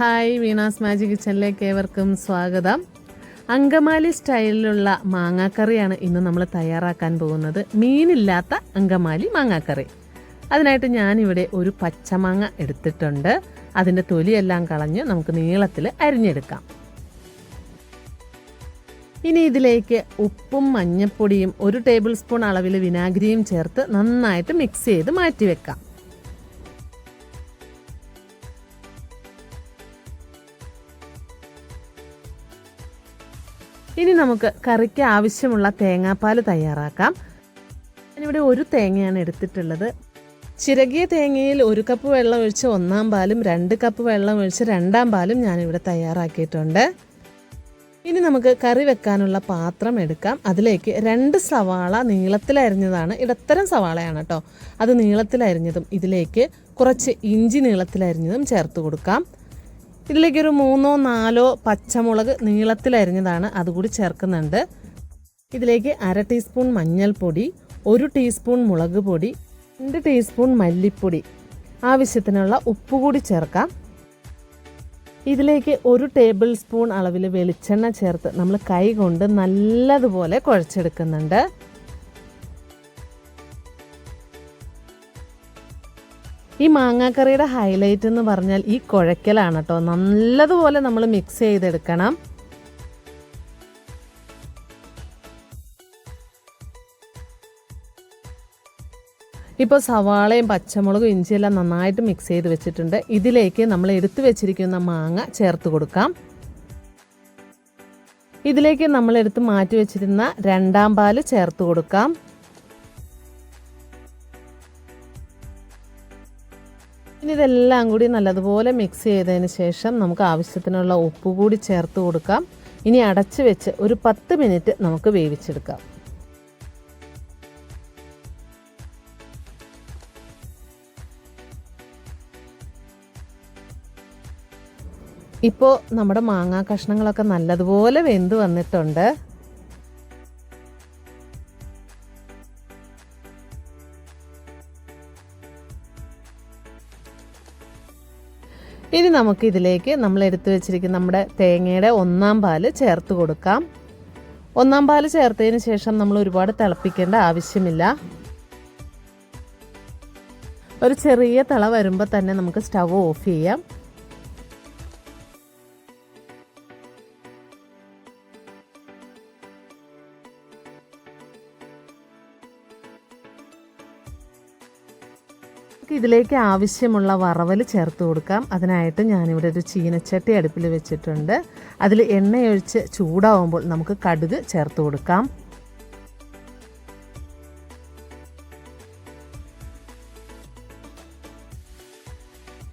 Hi Veena's magic കിച്ചണിലേക്ക് ഏവർക്കും സ്വാഗതം. അങ്കമാലി സ്റ്റൈലിലുള്ള മാങ്ങാക്കറിയാണ് ഇന്ന് നമ്മൾ തയ്യാറാക്കാൻ പോകുന്നത്. മീനില്ലാത്ത അങ്കമാലി മാങ്ങാക്കറി. അതിനായിട്ട് ഞാനിവിടെ ഒരു പച്ചമാങ്ങ എടുത്തിട്ടുണ്ട്. അതിന്റെ തൊലിയെല്ലാം കളഞ്ഞ് നമുക്ക് നീളത്തിൽ അരിഞ്ഞെടുക്കാം. ഇനി ഇതിലേക്ക് ഉപ്പും മഞ്ഞൾപ്പൊടിയും ഒരു ടേബിൾ സ്പൂൺ അളവിൽ വിനാഗിരിയും ചേർത്ത് നന്നായിട്ട് മിക്സ് ചെയ്ത് മാറ്റി ഇനി നമുക്ക് കറിക്ക് ആവശ്യമുള്ള തേങ്ങാപ്പാൽ തയ്യാറാക്കാം. ഞാനിവിടെ ഒരു തേങ്ങയാണ് എടുത്തിട്ടുള്ളത്. ചിരകിയ തേങ്ങയിൽ ഒരു കപ്പ് വെള്ളം ഒഴിച്ച് ഒന്നാം പാലും രണ്ട് കപ്പ് വെള്ളം ഒഴിച്ച് രണ്ടാം പാലും ഞാനിവിടെ തയ്യാറാക്കിയിട്ടുണ്ട്. ഇനി നമുക്ക് കറി വെക്കാനുള്ള പാത്രം എടുക്കാം. അതിലേക്ക് രണ്ട് സവാള നീളത്തിലരിഞ്ഞതാണ് ഇടത്തരം സവാളയാണ് കേട്ടോ അത് നീളത്തിലരിഞ്ഞതും ഇതിലേക്ക് കുറച്ച് ഇഞ്ചി നീളത്തിലരിഞ്ഞതും ചേർത്ത് കൊടുക്കാം. ഇതിലേക്കൊരു മൂന്നോ നാലോ പച്ചമുളക് നീളത്തിലരിഞ്ഞതാണ് അതുകൂടി ചേർക്കുന്നുണ്ട്. ഇതിലേക്ക് അര ടീസ്പൂൺ മഞ്ഞൾപ്പൊടി ഒരു ടീസ്പൂൺ മുളക് പൊടി രണ്ട് ടീസ്പൂൺ മല്ലിപ്പൊടി. ആവശ്യത്തിനുള്ള ഉപ്പ് കൂടി ചേർക്കാം. ഇതിലേക്ക് ഒരു ടേബിൾ സ്പൂൺ അളവിൽ വെളിച്ചെണ്ണ ചേർത്ത് നമ്മൾ കൈ കൊണ്ട് നല്ലതുപോലെ കുഴച്ചെടുക്കുന്നുണ്ട്. ഈ മാങ്ങാക്കറിയുടെ ഹൈലൈറ്റ് എന്ന് പറഞ്ഞാൽ ഈ കുഴക്കലാണ് കേട്ടോ നല്ലതുപോലെ നമ്മൾ മിക്സ് ചെയ്തെടുക്കണം. ഇപ്പോൾ സവാളയും പച്ചമുളകും ഇഞ്ചിയെല്ലാം നന്നായിട്ട് മിക്സ് ചെയ്ത് വെച്ചിട്ടുണ്ട്. ഇതിലേക്ക് നമ്മൾ എടുത്തു വെച്ചിരിക്കുന്ന മാങ്ങ ചേർത്ത് കൊടുക്കാം. ഇതിലേക്ക് നമ്മൾ എടുത്ത് മാറ്റി വെച്ചിരുന്ന രണ്ടാം പാൽ ചേർത്ത് കൊടുക്കാം. ഇനി ഇതെല്ലാം കൂടി നല്ലതുപോലെ മിക്സ് ചെയ്തതിന് ശേഷം നമുക്ക് ആവശ്യത്തിനുള്ള ഉപ്പ് കൂടി ചേർത്ത് കൊടുക്കാം. ഇനി അടച്ച് വെച്ച് ഒരു പത്ത് മിനിറ്റ് നമുക്ക് വേവിച്ചെടുക്കാം. ഇപ്പോൾ നമ്മുടെ മാങ്ങാ കഷ്ണങ്ങളൊക്കെ നല്ലതുപോലെ വെന്ത് വന്നിട്ടുണ്ട്. ഇനി നമുക്ക് ഇതിലേക്ക് നമ്മൾ എടുത്തു വെച്ചിരിക്കുന്ന നമ്മുടെ തേങ്ങയുടെ ഒന്നാം പാൽ ചേർത്ത് കൊടുക്കാം. ഒന്നാം പാൽ ചേർത്തതിന് ശേഷം നമ്മൾ ഒരുപാട് തിളപ്പിക്കേണ്ട ആവശ്യമില്ല. ഒരു ചെറിയ തിള വരുമ്പോൾ തന്നെ നമുക്ക് സ്റ്റവ് ഓഫ് ചെയ്യാം. ഇതിലേക്ക് ആവശ്യമുള്ള വറവൽ ചേർത്ത് കൊടുക്കാം. അതിനായിട്ട് ഞാനിവിടെ ഒരു ചീനച്ചട്ടി അടുപ്പിൽ വെച്ചിട്ടുണ്ട്. അതിൽ എണ്ണയൊഴിച്ച് ചൂടാവുമ്പോൾ നമുക്ക് കടുക് ചേർത്ത് കൊടുക്കാം.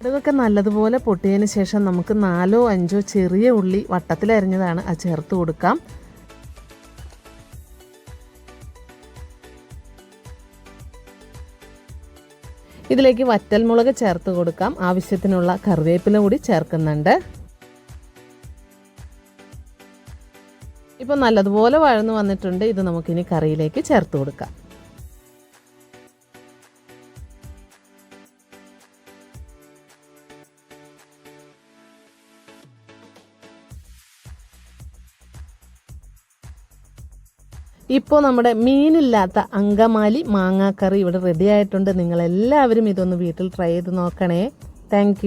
കടുകൊക്കെ നല്ലതുപോലെ പൊട്ടിയതിന് ശേഷം നമുക്ക് നാലോ അഞ്ചോ ചെറിയ ഉള്ളി വട്ടത്തിലരിഞ്ഞതാണ് അത് ചേർത്ത് കൊടുക്കാം. ഇതിലേക്ക് വറ്റൽമുളക് ചേർത്ത് കൊടുക്കാം. ആവശ്യത്തിനുള്ള കറിവേപ്പില കൂടി ചേർക്കുന്നുണ്ട്. ഇപ്പം നല്ലതുപോലെ വഴന്നു വന്നിട്ടുണ്ട്. ഇത് നമുക്കിനി കറിയിലേക്ക് ചേർത്ത് കൊടുക്കാം. ഇപ്പോൾ നമ്മുടെ മീനില്ലാത്ത അങ്കമാലി മാങ്ങാക്കറി ഇവിടെ റെഡി ആയിട്ടുണ്ട്. നിങ്ങളെല്ലാവരും ഇതൊന്ന് വീട്ടിൽ ട്രൈ ചെയ്ത് നോക്കണേ. താങ്ക്